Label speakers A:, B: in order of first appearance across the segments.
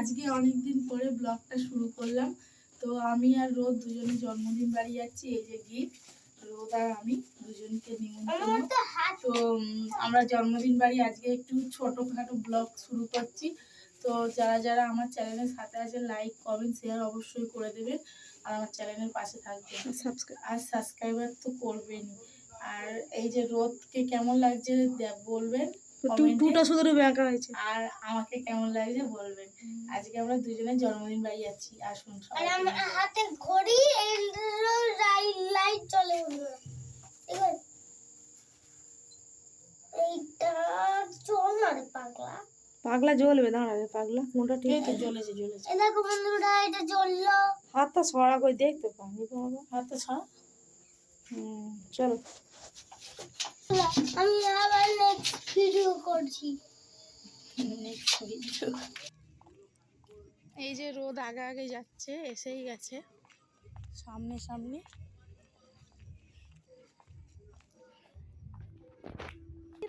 A: আজকে অনেক দিন পরে ব্লগটা শুরু করলাম। তো আমি আর রোদ দুজনে জন্মদিন বাড়ি যাচ্ছি এই যে গিফট। রোদ আর আমি দুজনকে নিমন্ত্রণ। তো আমরা জন্মদিন বাড়ি আজকে একটু ছোটোখাটো ব্লগ শুরু করছি। তো যারা যারা আমার চ্যানেলের সাথে আছে লাইক কমেন্ট শেয়ার অবশ্যই করে দেবেন। আর আমার চ্যানেলের পাশে থাকবেন। আর সাবস্ক্রাইবার তো করবেনই। আর এই যে রোদকে কেমন লাগছে দে- বলবেন।
B: টুটা শুধু ব্যাঙ্কা হয়েছে।
A: আর আমাকে কেমন লাগছে বলবেন? আজকে আমরা দুজনে জন্মদিন বাড়ি যাচ্ছি আসুন
C: আর
A: সবাই
C: আমার হাতে ঘড়ি এলো লাইট চলে গেল এইটা চল না রে পাগলা।
B: পাগলা জ্বলবে দাঁড়াবে পাগলা কোনটা ঠিক
A: আছে। জ্বলেছে জ্বলেছে।
C: এ দেখো বন্ধুরা এটা জ্বললো।
B: হাতটা সরা করে দেখতে পাইনি বাবা।
A: হাতে ছাড়া
B: হুম চলো।
C: আমি আবার নেক্সট ভিডিও করছি।
A: এই যে রোদ আগে আগে যাচ্ছে, এসেই গেছে সামনে সামনে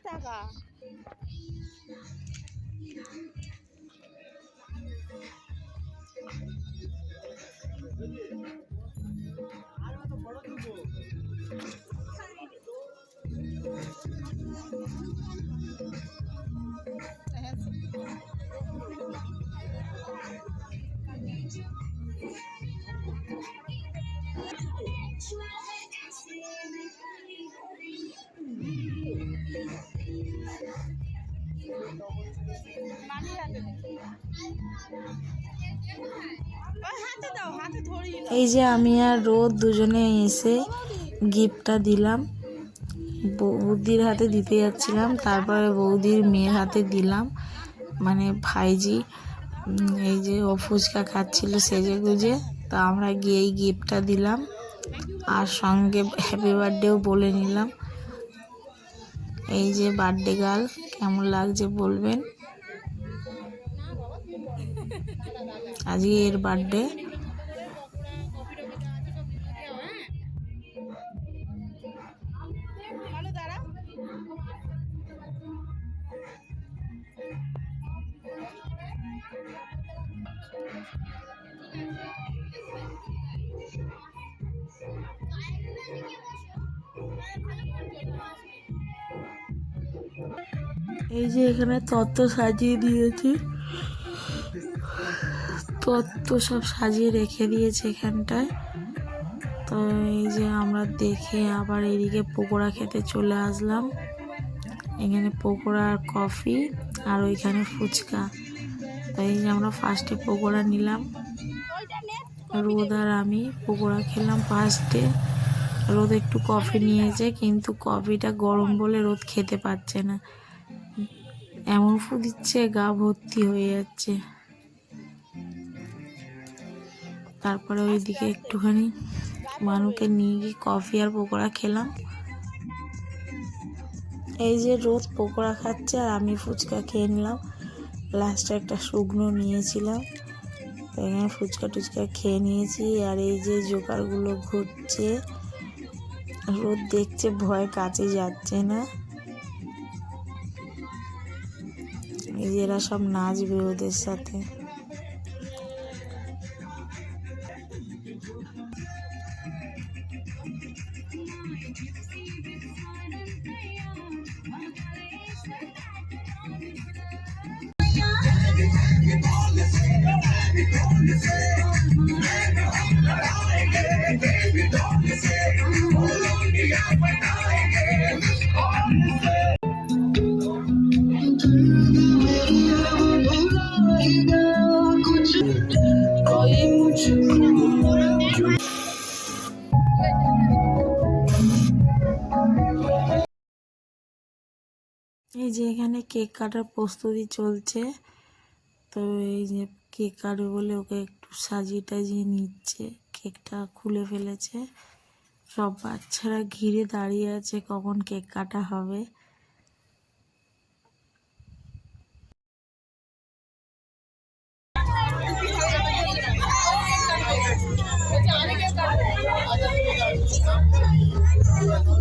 B: টাকা
D: এই যে আমি আর রোদ দুজনে এসে গিফটটা দিলাম। বৌদির হাতে দিতে যাচ্ছিলাম, তারপরে বৌদির মেয়ের হাতে দিলাম। মানে ভাইজি এই যে ও ফুচকা খাচ্ছিল সেজে গুজে তো আমরা গিয়েই গিফটটা দিলাম। আর সঙ্গে হ্যাপি বার্থডেও বলে নিলাম। এই যে বার্থডে গার্ল কেমন লাগছে বলবেন? আজকে এর বার্থডে এই যে এখানে তত্ত্ব সাজিয়ে দিয়েছি। তত্ত্ব সব সাজিয়ে রেখে দিয়েছে এখানটায়। তো এই যে আমরা দেখে আবার এদিকে পকোড়া খেতে চলে আসলাম। এখানে পকোড়া আর কফি আর ওইখানে ফুচকা। তো এই যে আমরা ফার্স্টে পকোড়া নিলাম। রোদ আর আমি পকোড়া খেলাম ফার্স্টে রোদ একটু কফি নিয়েছে, কিন্তু কফিটা গরম বলে রোদ খেতে পারছে না। এমন ফু দিচ্ছে, গা ভর্তি হয়ে যাচ্ছে। তারপরে ওইদিকে একটুখানি মানুকে নিয়ে গিয়ে কফি আর পকোড়া খেলাম। এই যে রোদ পকোড়া খাচ্ছে আর আমি ফুচকা খেয়ে নিলাম। লাস্টে একটা শুকনো নিয়েছিলাম। এখানে ফুচকা টুচকা খেয়ে নিয়েছি আর এই যে জোকারগুলো ঘুরছে। রোদ দেখছে, ভয় কাছে যাচ্ছে না। এই যে এরা সব নাচবে ওদের সাথে। এই যে এখানে কেক কাটার প্রস্তুতি চলছে। তো এই যে কেক কাটবে বলে ওকে একটু সাজিয়ে টাজিয়ে নিচ্ছে। কেকটা খুলে ফেলেছে। সব বাচ্চারা ঘিরে দাঁড়িয়ে আছে কখন কেক কাটা হবে।
B: আচ্ছা,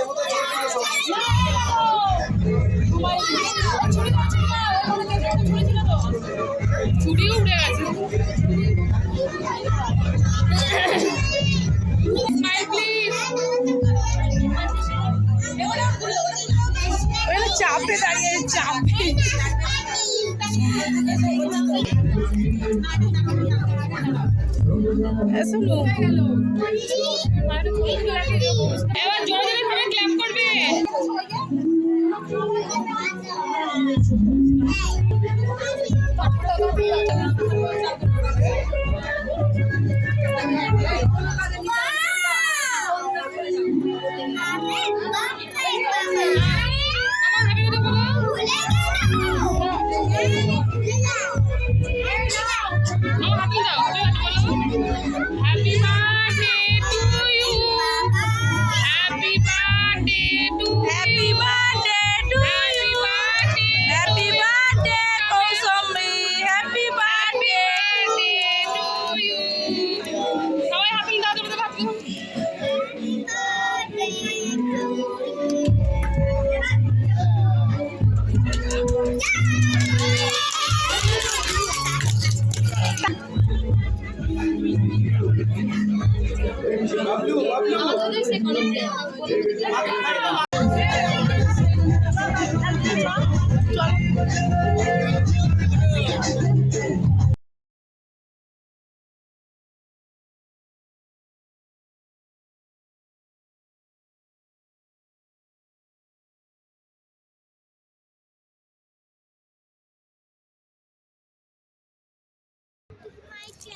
B: চাপে দাঁড়িয়ে চাপে শুনু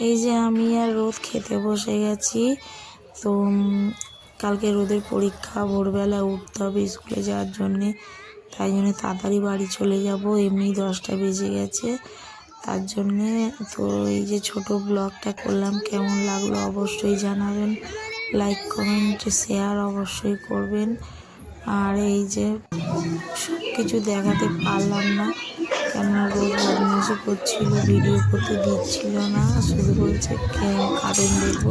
D: এই যে আমি আর রোদ খেতে বসে গেছি তো কালকে রোদের পরীক্ষা, ভোরবেলা উঠতে হবে স্কুলে যাওয়ার জন্যে। তাই জন্য তাড়াতাড়ি বাড়ি চলে যাব। এমনি দশটা বেজে গেছে। তার জন্যে তো এই যে ছোট ব্লগটা করলাম, কেমন লাগল অবশ্যই জানাবেন। লাইক, কমেন্ট, শেয়ার অবশ্যই করবেন। আর এই যে সব কিছু দেখাতে পারলাম না। কেননা রোজ বদমাশি করছিল ভিডিও করতে দিচ্ছিল না। শুধু বলছে কারণ দেখব?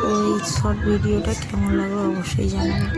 D: তো এই শর্ট ভিডিওটা কেমন লাগল অবশ্যই জানাবেন